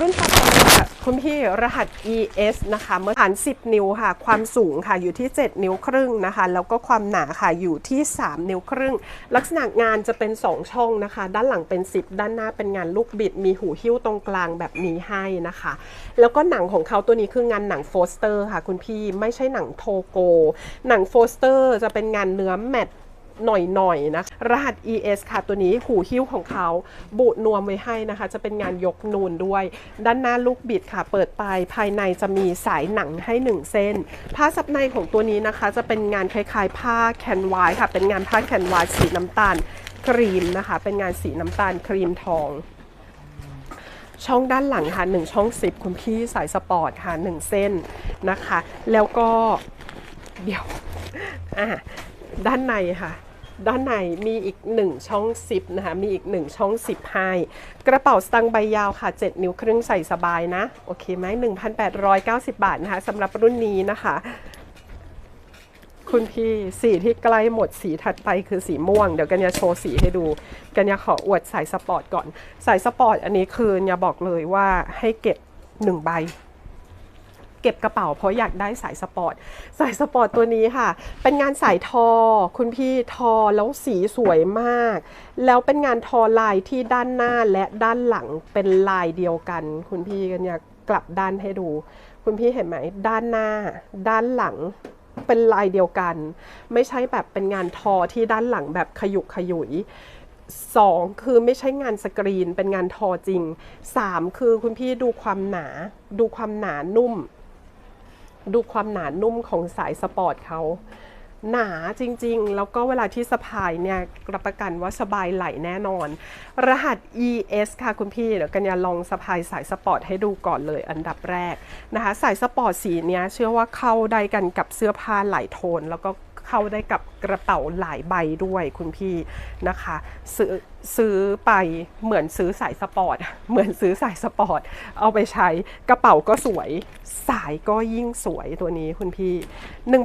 รุ่นต่อไปค่ะคุณพี่รหัส ES นะคะเมื่อฐาน 10 นิ้วค่ะ ความสูงค่ะอยู่ที่ 7 นิ้วครึ่งนะคะ แล้วก็ความหนาค่ะอยู่ที่ 3 นิ้วครึ่ง ลักษณะงานจะเป็น 2 ช่องนะคะ ด้านหลังเป็น 10 ด้านหน้าเป็นงานลูกบิด มีหูหิ้วตรงกลางแบบนี้ให้นะคะ แล้วก็หนังของเขาตัวนี้คืองานหนังโฟสเตอร์ค่ะ คุณพี่ไม่ใช่หนังโทโก หนังโฟสเตอร์จะเป็นงานเนื้อแมต หน่อยๆนะรหัส ES ค่ะตัวนี้หูหิ้วของเขาบุนวมไว้ให้นะคะ จะเป็นงานยกนูนด้วย ด้านหน้าลูกบิดค่ะ เปิดไปภายในจะมีสายหนังให้ 1 เส้น ผ้าซับในของตัวนี้นะคะ จะเป็นงานคล้ายๆ ผ้าแคนวายค่ะ เป็นงานผ้าแคนวายสีน้ำตาลครีมนะคะ เป็นงานสีน้ำตาลครีมทองช่องด้านหลังค่ะ1ช่อง10คุณพี่สายสปอร์ตค่ะ1เส้นนะคะ แล้วก็เดี๋ยวอะด้านในค่ะ ด้านในมีอีก 1 ช่องซิปนะคะ มีอีก 1 ช่องซิปให้ กระเป๋าสตางค์ใบยาวค่ะ 7 นิ้วครึ่งใส่สบายนะ โอเคไหม1,890 บาทนะคะสำหรับรุ่นนี้นะคะ คุณพี่สีที่ใกล้หมดสีถัดไปคือสีม่วง เดี๋ยวกันยาโชว์สีให้ดู กันยาขออวดสายสปอร์ตก่อน สายสปอร์ตอันนี้คืนยาบอกเลยว่าให้เก็บ 1 ใบ เก็บกระเป๋าเพราะอยากได้สายสปอร์ต สายสปอร์ตตัวนี้ค่ะ เป็นงานสายทอ คุณพี่ทอแล้วสีสวยมาก แล้วเป็นงานทอลายที่ด้านหน้าและด้านหลังเป็นลายเดียวกัน คุณพี่กันอยากกลับด้านให้ดู คุณพี่เห็นไหม ด้านหน้า ด้านหลังเป็นลายเดียวกัน ไม่ใช่แบบเป็นงานทอที่ด้านหลังแบบขยุกขยุยสองคือไม่ใช่งานสกรีนเป็นงานทอจริงสามคือคุณพี่ดูความหนา ดูความหนานุ่ม ดูความหนานุ่มของสายสปอร์ตเขาหนาจริงๆ แล้วก็เวลาที่สะพายเนี่ยรับประกันว่าสบายไหลแน่นอน รหัส ES ค่ะคุณพี่ เดี๋ยวกันยาลองสะพายสายสปอร์ตให้ดูก่อนเลยอันดับแรกนะคะ สายสปอร์ตสีเนี้ยเชื่อว่าเข้าได้กันกับเสื้อผ้าหลายโทน แล้วก็เข้าได้กับ กระเป๋าหลายใบด้วยคุณพี่นะคะ ซื้อซื้อไปเหมือนซื้อสายสปอร์ต เหมือนซื้อสายสปอร์ต เอาไปใช้กระเป๋าก็สวย สายก็ยิ่งสวยตัวนี้คุณพี่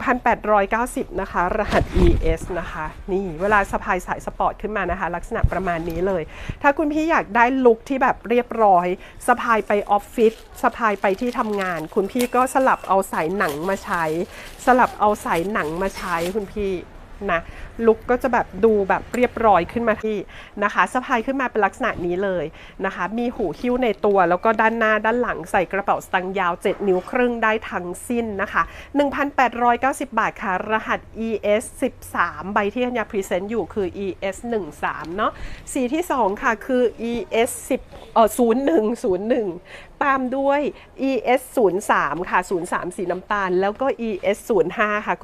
1,890 นะคะ รหัส ES นะคะ นี่เวลาสะพายสายสปอร์ตขึ้นมานะคะ ลักษณะประมาณนี้เลย ถ้าคุณพี่อยากได้ลุคที่แบบเรียบร้อย สะพายไปออฟฟิศสะพายไปที่ทำงาน คุณพี่ก็สลับเอาสายหนังมาใช้ สลับเอาสายหนังมาใช้คุณพี่ นะลุกก็จะแบบดูแบบเรียบร้อยขึ้นมาที่นะคะสะพายขึ้นมาเป็นลักษณะนี้เลยนะคะ มีหูหิ้วในตัว แล้วก็ด้านหน้าด้านหลังใส่กระเป๋าสตางค์ยาว 7 นิ้วครึ่งได้ทั้งสิ้นนะคะ 1,890 บาทค่ะ รหัส ES 13 ใบที่ธัญญาพรีเซนต์อยู่คือ ES 13เนาะสีที่ 2 ค่ะคือ ES 10เอ่อ0101 ตามด้วย ES 03ค่ะ 03 สีน้ำตาล แล้วก็ ES 05ค่ะ